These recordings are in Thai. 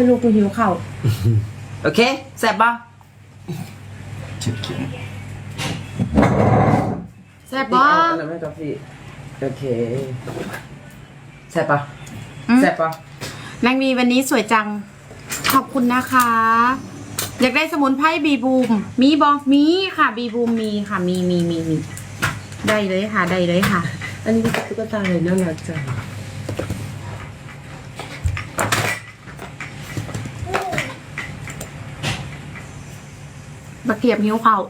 ยลูกกูหิวข้าวโอเคแซ่บปะเจ็บเข็มแซ่บบ่เอาอะไรไหมกาแฟโอเคแซ่บปะแซ่บปะนางมีวันนี้สวยจัง ขอบคุณนะคะ อยากได้สมุนไพรบีบูม มีบอมีค่ะ บีบูมมีค่ะ มีมีมีมีได้เลยค่ะ ได้เลยค่ะ อันนี้ตุ๊กตาเลยน่ารักจัง บะเกียบหิวเขาว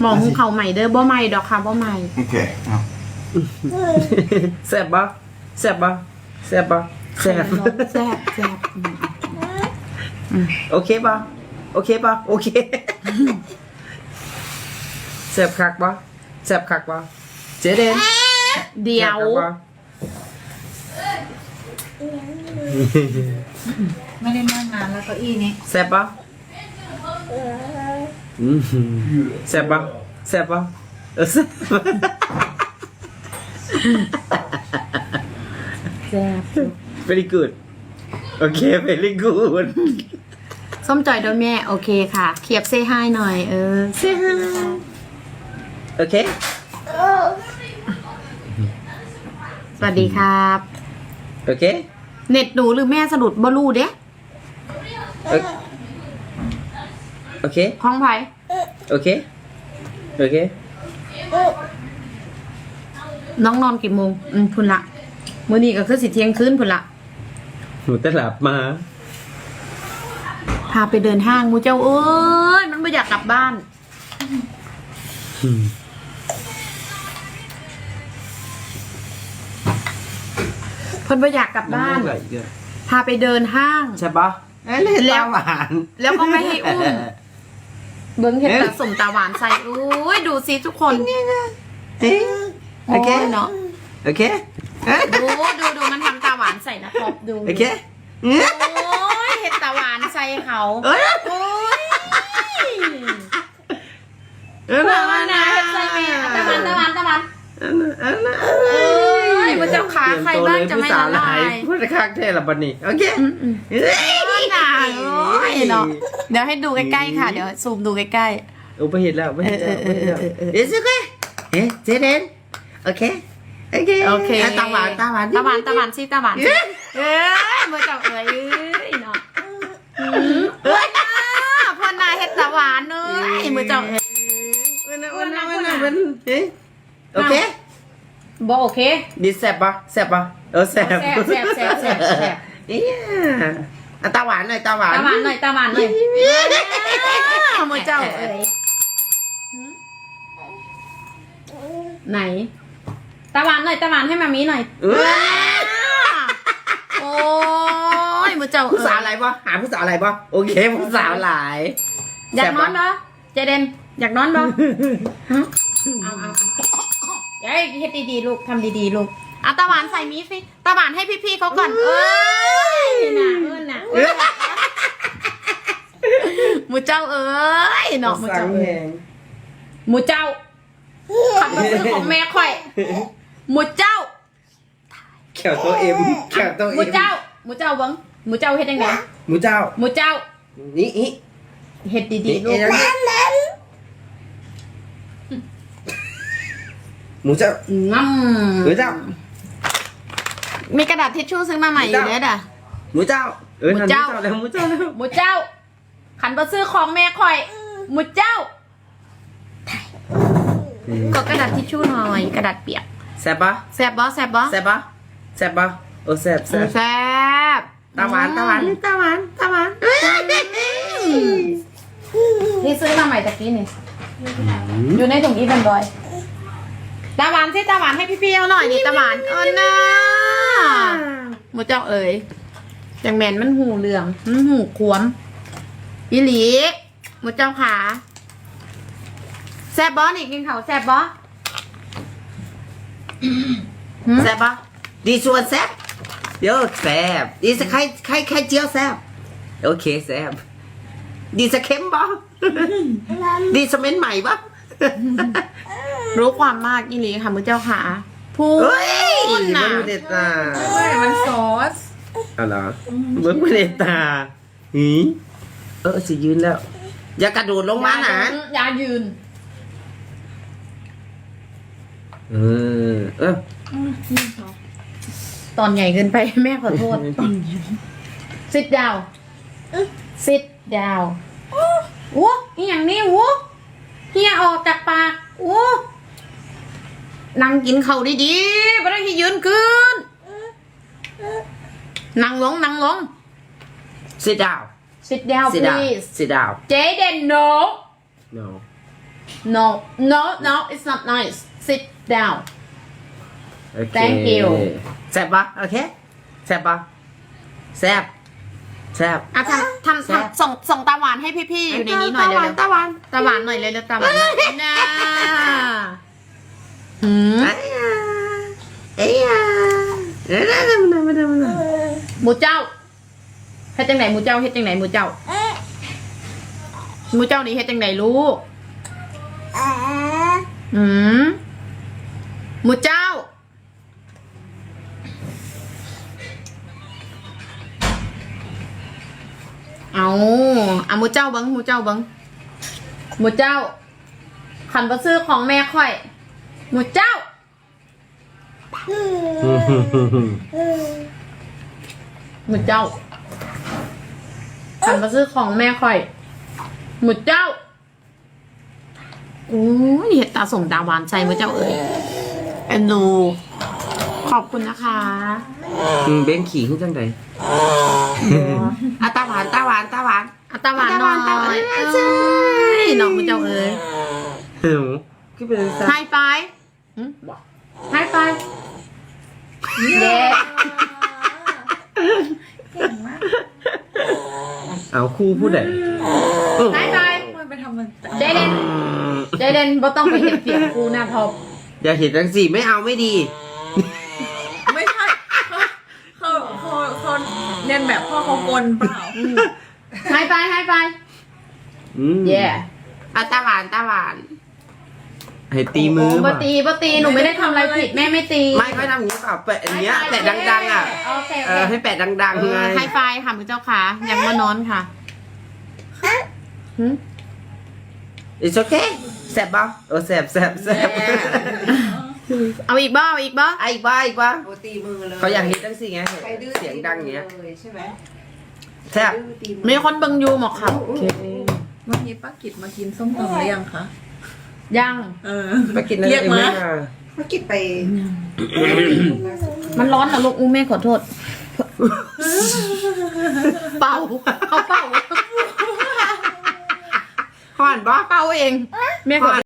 หมอหุงเขาวใหม่เด้อบ่ใหม่ดอกค่ะบ่ใหม่ โอเคเอาแซ่บปะแซ่บปะแซ่บปะแซ่บแซ่บแซ่บอืมโอเคปะโอเคปะโอเคแซ่บคักปะแซ่บคักปะเจเดนเดี๋ยวแซ่บคักปะไม่ได้นั่งนานแล้วเก้าอี้นี้แซ่บปะ อืมแซ่บปะแซ่บปะเออแซ่บแซ่บ very good โอเค very good ส้มจ่อยโดนแม่ โอเคค่ะ เขียบเซฮายหน่อย เออ say hi โอเค สวัสดีครับ โอเค เน็ตหนูหรือแม่สะดุดบลูเด้ โอ โอเคห้องไผ่โอเค โอเค น้องนอนกี่โมง อืมพุ่นละมื้อนี้ก็คือสิเที่ยงคืนพุ่นละหนูตลับมา พาไปเดินห้างมูเจ้าเอ้ย มันไม่อยากกลับบ้านเพิ่นไม่อยากกลับบ้าน พาไปเดินห้าง ใช่ปะเอ้ยเล่นแล้ตาวหวาน แล้วก็ไม่ให้อุ้ม เบิ้งเห็ดตาสมตาหวานใส่อุ้ยดูสิทุกคนเอ๊ะโอเคโยเนาะโอเคเอ๊ะดูดูดูมันทำตาหวานใส่นะครับดูโอเคเอ๊ะโอ้ยเห็ดตาหวานใส่เขาเอ้ยโอ้ยเอ้ยตาหวานนะเห็ดใส่แม่ตาหวานตาหวานตาหวานอันนั้นอันนั้นเอ้ยมันจะขาใครบ้างจะไม่ละลายพูดข้างเท่ละบันนี้โอเค โอ้ยเนาะเดี๋ยวให้ดูใกล้ๆค่ะ เดี๋ยวซูมดูใกล้อุปเหตุแล้วอุปเหตุแล้วเออเออเออเออเออเอ๊ะโอเคเอ๊ะเจเดนโอเคโอเคๆโอเคะตาหวานตาหวานตาหวานตาหวานสิตาหวานสิเอ้ยมือจับเอ้ยเอ้ยเนาะเอ้ยนะพ่อนาเฮ็ดตาหวานเอ้ยมือจับเอ้ยวันนั้นวันนั้นวันนั้นวันนั้นเอ๊ะโอเคบ่โอเคดิแซ่บปะแซ่บปะเออแซ่บแซ่บแซ่บแซ่บแซ่บแซ่บเนี่ย อะตาหวานหน่อยตาหวานตาหวานหน่อยตาหวานหน่อยเอามือเจ้าเอ้ยไหน ตาหวานหน่อยตาหวานให้มามีหน่อยเอ้ยโอ้ยมือเจ้าผู้สาวอะไรปะหาผู้สาวอะไรปะโอเคผู้สาวหลายอยากนอนปะเจเดนอยากนอนปะฮะเอาเอาเอาเอ้ยเฮ็ดดีๆลูกทำดีๆลูกเอาตาหวานใส่มีสิตาหวานให้พี่ๆเขาก่อนเอ้ยน่ะเอิ้ นน่ะเอิ้นน่ะมือเจ้าเอ้ยเนาะมือสั่เจ้างเอ้แหยงมือเจ้าขับมาซื้อของแม่ข่อยมือเจ้าแขวตัวเอ็มแขวตัวมืเอ็อมเจ้ามือเจ้าเบังมือเจ้าเฮ็ดยังไงหมูเจ้ามือเจ้านี่อีเฮ็ดดีนี่ๆลูเอ็กนหมูเจ้า งั้มหมูเจ้า มีกระดาษทิชชู่ซื้อมาใหม่อยู่เนี่ยด่ะ หมูเจ้าเออหมูทำหมูเจ้าเจ้าแล้วหมูเจ้าแล้วหมูเจ้า ขันมาซื้อของแม่ข่อยหมูเจ้าก็กระดาษทิชชู่หน่อย กระดาษเปียกแซ่บปะแซบบอแซบบอแซ่บปะแซ่บปะโอ้แซ่บแซ่บแซบตาหวานตาหวานนี่ตาหวานตาหวานที่ซื้อมาใหม่ตะกี้นี่อยู่ในถุงอีบันบอยตาหวานสิตาหวานให้พี่ๆเอาหน่อยดิตาหวานเออน่าหมูเจ้าเอ๋ย จังแมนมันหูเหลือง มันหูขวมอีหลีหมูเจ้าขาแซบบอนี่กินเขาวแซบบอแซ่บปะดีส่วนแซ่บเดี๋ยวแซ่บดีสไข่ไข่ไข่เจียวแซ่บโอเคแซ่บดีสเค็มปะดีสเมนใหม่ปะรู้ความมากอีหลีค่ะมือเจ้าขาพูเฮ้ยดมันะนเด็ดอะมันซอสเอาเหรอเบิ้งไม่ได้ตาหือเออสิยืนแล้ว อย่ากระโดดลงมานะอยายืนเออเออตอนใหญ่เกินไปแม่ขอโทษ sit down sit down วู้อีอย่างนี้วู้เฮียออกจากปากวู้นั่งกินเขาวดีๆไม่ได้ให้ยืนขึ้น นั่งลงนั่งลง sit down sit down sit down please sit down เจเดน no no no no no it's not nice sit down โอเค Thank you แซ่บปะโอเคแซ่บปะแซ่บแซ่บ อะทำทำทำส่งส่งตาหวานให้พี่ๆอยู่ในนี้หน่อยเร็วๆตาหวานตาหวานหน่อยเร็วๆตาหวานหน่อยน่าหืม เอ้ยอะเอ้ยอะเอ้ยอะมามามามามา หมูเจ้าเฮ็ดจังไหนหมูเจ้าเฮ็ดจังไหนหมูเจ้าหมูเจ้านี่เฮ็ดจังไหนลูกหืมหมูเจ้า เอาเอาหมูเจ้าเบังหมูเจ้าเบังหมูเจ้าขันบ่ซื้อของแม่ค่อย หมูเจ้า หมูเจ้าขันมาซื้อของแม่ค่อย หมูเจ้าโอ้ยเห็ดตาส่งตาหวานใจหมูเจ้าเอ๋ยเอ็นดูขอบคุณนะคะอืมเบ้งขี่ขึ้นจังไดอะตาหวานตาหวานตาหวานเอาตาหวานหน่อยตาหวานเอ้ยน้องหมูเจ้าเอ๋ยเฮ้ยคือเป็นไฮไฟไฮไฟเย้ เก่งมากเอาคู่ผู้ใดไฮไฟมันไปทำมันเจเดนเจเดนบ่ต้องไปเห็นเสียงกูหน้าท็อปอย่าเห็นจังสี่ไม่เอาไม่ดี ไม่ใช่เขาเขาเขาเรียนแบบพ่อเขากลเปล่าไฮไฟไฮไฟอืม เย่อะตาหวานตาหวาน ให้ตีมือปป่ะตีปตีหนูไม่ได้ทำอะไรผิดแม่ไม่ตีไม่ค่อยทำอย่างนี้เปล่าแปะอย่างเงี้ยแปะดังๆอะโอเคเออให้แปะดังๆไงไฮไฟค่ะมือเจ้าค่ะยังมานอนค่ะหึ It's okay แซ่บป่ะโอ้แซ่บแซ่บแซ่บเอาอีกบ้าเอาอีกบ้าอะอีกบ้าอีกบ้าโอตีมือเลยเขาอยากเห็นจังสี่ไงใครดื้อเสียงดังอย่างเงี้ยเลยใช่ไหมแซ่บดื้อตีมือมีคนเบิงอยูหมอกค่ะ วันนี้ป้ากิดมากินส้มตำหรือยังคะ ยัง เออ ไปกินอะไรเรียกมาองไเมื่อกี้ไปมันร้อนนะลูกอู้แม่ขอโทษ เป่าเขาเป่าห่อนป่ะเป่าเอง แม่ขอโทษ